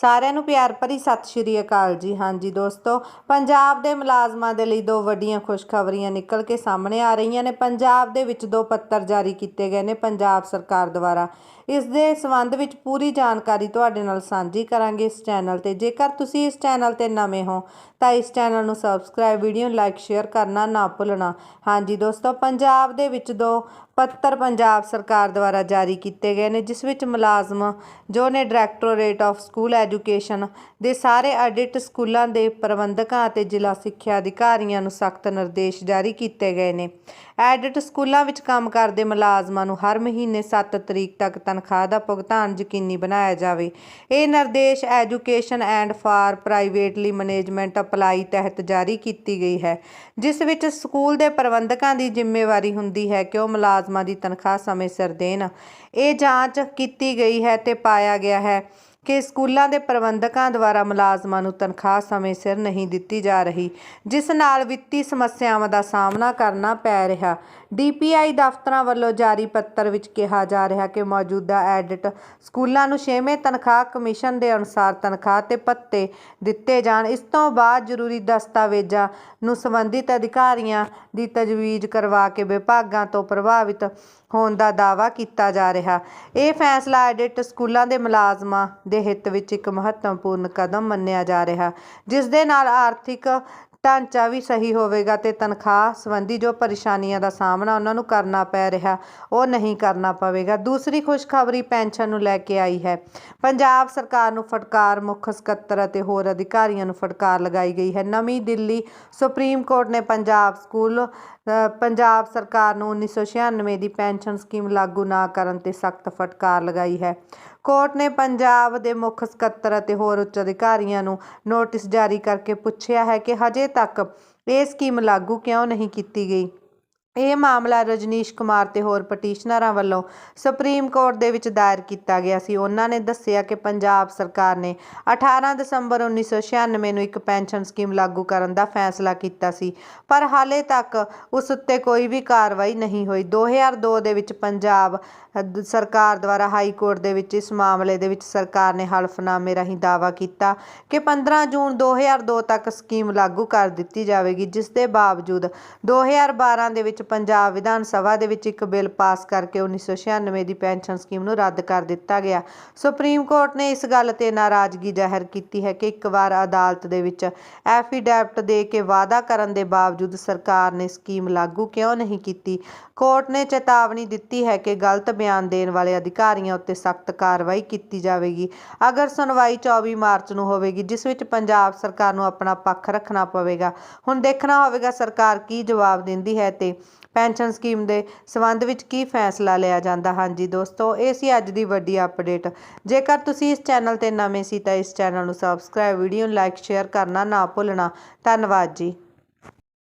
ਸਾਰਿਆਂ ਨੂੰ ਪਿਆਰ ਭਰੀ ਸਤਿ ਸ਼੍ਰੀ ਅਕਾਲ ਜੀ। ਹਾਂਜੀ ਦੋਸਤੋ, ਪੰਜਾਬ ਦੇ ਮੁਲਾਜ਼ਮਾਂ ਦੇ ਲਈ ਦੋ ਵੱਡੀਆਂ ਖੁਸ਼ਖਬਰੀਆਂ ਨਿਕਲ ਕੇ ਸਾਹਮਣੇ ਆ ਰਹੀਆਂ ਨੇ। ਪੰਜਾਬ ਦੇ ਵਿੱਚ ਦੋ ਪੱਤਰ ਜਾਰੀ ਕੀਤੇ ਗਏ ਨੇ ਪੰਜਾਬ ਸਰਕਾਰ ਦੁਆਰਾ। ਇਸ ਦੇ ਸੰਬੰਧ ਵਿੱਚ ਪੂਰੀ ਜਾਣਕਾਰੀ ਤੁਹਾਡੇ ਨਾਲ ਸਾਂਝੀ ਕਰਾਂਗੇ ਇਸ ਚੈਨਲ ਤੇ। ਜੇਕਰ ਤੁਸੀਂ ਇਸ ਚੈਨਲ ਤੇ ਨਵੇਂ ਹੋ, ਤਾਂ ਇਸ ਚੈਨਲ ਨੂੰ ਸਬਸਕ੍ਰਾਈਬ, ਵੀਡੀਓ ਲਾਈਕ, ਸ਼ੇਅਰ ਕਰਨਾ ਨਾ ਭੁੱਲਣਾ। ਹਾਂਜੀ ਦੋਸਤੋ, ਪੰਜਾਬ ਦੇ ਵਿੱਚ ਦੋ ਪੱਤਰ ਪੰਜਾਬ ਸਰਕਾਰ ਦੁਆਰਾ ਜਾਰੀ ਕੀਤੇ ਗਏ ਨੇ, ਜਿਸ ਵਿੱਚ ਮੁਲਾਜ਼ਮ ਜੋ ਨੇ ਡਾਇਰੈਕਟੋਰੇਟ ਆਫ ਸਕੂਲ ਐਜੂਕੇਸ਼ਨ ਦੇ ਸਾਰੇ ਆਡਿਟ ਸਕੂਲਾਂ ਦੇ ਪ੍ਰਬੰਧਕਾਂ ਅਤੇ ਜ਼ਿਲ੍ਹਾ ਸਿੱਖਿਆ ਅਧਿਕਾਰੀਆਂ ਨੂੰ ਸਖਤ ਨਿਰਦੇਸ਼ ਜਾਰੀ ਕੀਤੇ ਗਏ ਨੇ। ਐਡਿਟ ਸਕੂਲਾਂ ਵਿੱਚ ਕੰਮ ਕਰਦੇ ਮੁਲਾਜ਼ਮਾਂ ਨੂੰ ਹਰ ਮਹੀਨੇ 7 ਤਰੀਕ ਤੱਕ ਤਨਖਾਹ ਦਾ ਭੁਗਤਾਨ ਯਕੀਨੀ ਬਣਾਇਆ ਜਾਵੇ। ਇਹ ਨਿਰਦੇਸ਼ education and for privately management apply ਤਹਿਤ ਜਾਰੀ ਕੀਤੀ ਗਈ ਹੈ, ਜਿਸ ਵਿੱਚ ਸਕੂਲ ਦੇ ਪ੍ਰਬੰਧਕਾਂ ਦੀ ਜ਼ਿੰਮੇਵਾਰੀ ਹੁੰਦੀ ਹੈ ਕਿ ਉਹ ਮੁਲਾਜ਼ਮਾਂ ਦੀ ਤਨਖਾਹ ਸਮੇਂ ਸਿਰ ਦੇਣ। ਇਹ ਜਾਂਚ ਕੀਤੀ ਗਈ ਹੈ ਤੇ ਪਾਇਆ ਗਿਆ ਹੈ ਕਿ ਸਕੂਲਾਂ ਦੇ ਪ੍ਰਬੰਧਕਾਂ ਦੁਆਰਾ ਮੁਲਾਜ਼ਮਾਂ ਨੂੰ ਤਨਖਾਹ ਸਮੇਂ ਸਿਰ ਨਹੀਂ ਦਿੱਤੀ ਜਾ ਰਹੀ, ਜਿਸ ਨਾਲ ਵਿੱਤੀ ਸਮੱਸਿਆਵਾਂ ਦਾ ਸਾਹਮਣਾ ਕਰਨਾ ਪੈ ਰਿਹਾ। ਡੀਪੀਆਈ ਦਫ਼ਤਰਾਂ ਵੱਲੋਂ ਜਾਰੀ ਪੱਤਰ ਵਿੱਚ ਕਿਹਾ ਜਾ ਰਿਹਾ ਕਿ ਮੌਜੂਦਾ ਐਡਿਟ ਸਕੂਲਾਂ ਨੂੰ 6ਵੇਂ ਤਨਖਾਹ ਕਮਿਸ਼ਨ ਦੇ ਅਨੁਸਾਰ ਤਨਖਾਹ ਤੇ ਭੱਤੇ ਦਿੱਤੇ ਜਾਣ। ਇਸ ਤੋਂ ਬਾਅਦ ਜ਼ਰੂਰੀ ਦਸਤਾਵੇਜ਼ਾਂ ਨੂੰ ਸੰਬੰਧਿਤ ਅਧਿਕਾਰੀਆਂ ਦੀ ਤਜਵੀਜ਼ ਕਰਵਾ ਕੇ ਵਿਭਾਗਾਂ ਤੋਂ ਪ੍ਰਭਾਵਿਤ ਹੋਣ ਦਾ ਦਾਅਵਾ ਕੀਤਾ ਜਾ ਰਿਹਾ। ਇਹ ਫੈਸਲਾ ਐਡਿਟ ਸਕੂਲਾਂ ਦੇ ਮੁਲਾਜ਼ਮਾਂ ਦੇ ਹਿੱਤ ਵਿੱਚ ਇੱਕ ਮਹੱਤਵਪੂਰਨ ਕਦਮ ਮੰਨਿਆ ਜਾ ਰਿਹਾ ਜਿਸ ਦੇ ਨਾਲ ਆਰਥਿਕ ਢਾਂਚਾ ਵੀ ਸਹੀ ਹੋਵੇਗਾ ਤੇ ਤਨਖਾਹ ਸੰਬੰਧੀ ਜੋ ਪਰੇਸ਼ਾਨੀਆਂ ਦਾ ਸਾਹਮਣਾ ਉਹਨਾਂ ਨੂੰ ਕਰਨਾ ਪੈ ਰਿਹਾ, ਉਹ ਨਹੀਂ ਕਰਨਾ ਪਵੇਗਾ। ਦੂਸਰੀ ਖੁਸ਼ਖਬਰੀ ਪੈਨਸ਼ਨ ਨੂੰ ਲੈ ਕੇ ਆਈ ਹੈ। ਪੰਜਾਬ ਸਰਕਾਰ ਨੂੰ ਫਟਕਾਰ, ਮੁੱਖ ਸਕੱਤਰ ਅਤੇ ਹੋਰ ਅਧਿਕਾਰੀਆਂ ਨੂੰ ਫਟਕਾਰ ਲਗਾਈ ਗਈ ਹੈ। ਨਵੀਂ ਦਿੱਲੀ ਸੁਪਰੀਮ ਕੋਰਟ ਨੇ ਪੰਜਾਬ ਸਕੂਲ ਪੰਜਾਬ ਸਰਕਾਰ ਨੂੰ 1996 ਦੀ ਪੈਨਸ਼ਨ ਸਕੀਮ ਲਾਗੂ ਨਾ ਕਰਨ ਤੇ ਸਖਤ ਫਟਕਾਰ ਲਗਾਈ ਹੈ। ਕੋਰਟ ਨੇ ਪੰਜਾਬ ਦੇ ਮੁੱਖ ਸਕੱਤਰ ਅਤੇ ਹੋਰ ਉੱਚ ਅਧਿਕਾਰੀਆਂ ਨੂੰ ਨੋਟਿਸ ਜਾਰੀ ਕਰਕੇ ਪੁੱਛਿਆ ਹੈ ਕਿ ਹਜੇ ਤੱਕ। ਇਹ ਸਕੀਮ ਲਾਗੂ ਕਿਉਂ ਨਹੀਂ ਕੀਤੀ ਗਈ? ਇਹ ਮਾਮਲਾ ਰਜਨੀਸ਼ ਕੁਮਾਰ ਤੇ ਹੋਰ ਪਟੀਸ਼ਨਰਾਂ ਵੱਲੋਂ ਸੁਪਰੀਮ ਕੋਰਟ ਦੇ ਵਿੱਚ ਦਾਇਰ ਕੀਤਾ ਗਿਆ ਸੀ। ਉਹਨਾਂ ਨੇ ਦੱਸਿਆ ਕਿ ਪੰਜਾਬ ਸਰਕਾਰ ਨੇ 18 ਦਸੰਬਰ 1996 ਨੂੰ ਇੱਕ ਪੈਨਸ਼ਨ ਸਕੀਮ ਲਾਗੂ ਕਰਨ ਦਾ ਫੈਸਲਾ ਕੀਤਾ ਸੀ, ਪਰ ਹਾਲੇ ਤੱਕ ਉਸ ਉੱਤੇ ਕੋਈ ਵੀ ਕਾਰਵਾਈ ਨਹੀਂ ਹੋਈ। 2002 ਦੇ ਵਿੱਚ ਪੰਜਾਬ ਸਰਕਾਰ ਦੁਆਰਾ ਹਾਈ ਕੋਰਟ ਦੇ ਵਿੱਚ ਇਸ ਮਾਮਲੇ ਦੇ ਵਿੱਚ ਸਰਕਾਰ ਨੇ ਹਲਫਨਾਮੇ ਰਾਹੀਂ ਦਾਅਵਾ ਕੀਤਾ ਕਿ 15 ਜੂਨ 2002 ਤੱਕ ਸਕੀਮ ਲਾਗੂ ਕਰ ਦਿੱਤੀ ਜਾਵੇਗੀ, ਜਿਸ ਦੇ ਬਾਵਜੂਦ 2012 ਦੇ ਵਿੱਚ ਪੰਜਾਬ ਵਿਧਾਨ ਸਭਾ ਦੇ ਵਿੱਚ ਇੱਕ ਬਿੱਲ ਪਾਸ ਕਰਕੇ 1996 ਦੀ ਪੈਨਸ਼ਨ ਸਕੀਮ ਨੂੰ ਰੱਦ ਕਰ ਦਿੱਤਾ ਗਿਆ। ਸੁਪਰੀਮ ਕੋਰਟ ਨੇ ਇਸ ਗੱਲ ਤੇ ਨਾਰਾਜ਼ਗੀ ਜ਼ਾਹਿਰ ਕੀਤੀ ਹੈ ਕਿ ਇੱਕ ਵਾਰ ਅਦਾਲਤ ਦੇ ਵਿੱਚ ਐਫੀਡੈਵਿਟ ਦੇ ਕੇ ਵਾਅਦਾ ਕਰਨ ਦੇ ਬਾਵਜੂਦ ਸਰਕਾਰ ਨੇ ਸਕੀਮ ਲਾਗੂ ਕਿਉਂ ਨਹੀਂ ਕੀਤੀ? ਕੋਰਟ ਨੇ ਚੇਤਾਵਨੀ ਦਿੱਤੀ ਹੈ ਕਿ ਗਲਤ ਬਿਆਨ ਦੇਣ ਵਾਲੇ ਅਧਿਕਾਰੀਆਂ ਉੱਤੇ ਸਖਤ ਕਾਰਵਾਈ ਕੀਤੀ ਜਾਵੇਗੀ। ਅਗਰ ਸੁਣਵਾਈ 24 ਮਾਰਚ ਨੂੰ ਹੋਵੇਗੀ, ਜਿਸ ਵਿੱਚ ਪੰਜਾਬ ਸਰਕਾਰ ਨੂੰ ਆਪਣਾ ਪੱਖ ਰੱਖਣਾ ਪਵੇਗਾ, ਹੁਣ ਦੇਖਣਾ ਹੋਵੇਗਾ ਸਰਕਾਰ ਕੀ ਜਵਾਬ ਦਿੰਦੀ ਹੈ ਤੇ ਪੈਨਸ਼ਨ ਸਕੀਮ ਦੇ ਸਬੰਧ ਵਿੱਚ ਕੀ ਫੈਸਲਾ ਲਿਆ ਜਾਂਦਾ? ਹਾਂਜੀ ਦੋਸਤੋ, ਇਹ ਸੀ ਅੱਜ ਦੀ ਵੱਡੀ ਅਪਡੇਟ। ਜੇਕਰ ਤੁਸੀਂ ਇਸ ਚੈਨਲ ਤੇ ਨਵੇਂ ਸੀ ਤਾਂ ਇਸ ਚੈਨਲ ਨੂੰ ਸਬਸਕ੍ਰਾਈਬ ਵੀਡੀਓ ਨੂੰ ਲਾਈਕ ਸ਼ੇਅਰ ਕਰਨਾ ਨਾ ਭੁੱਲਣਾ। ਧੰਨਵਾਦ ਜੀ।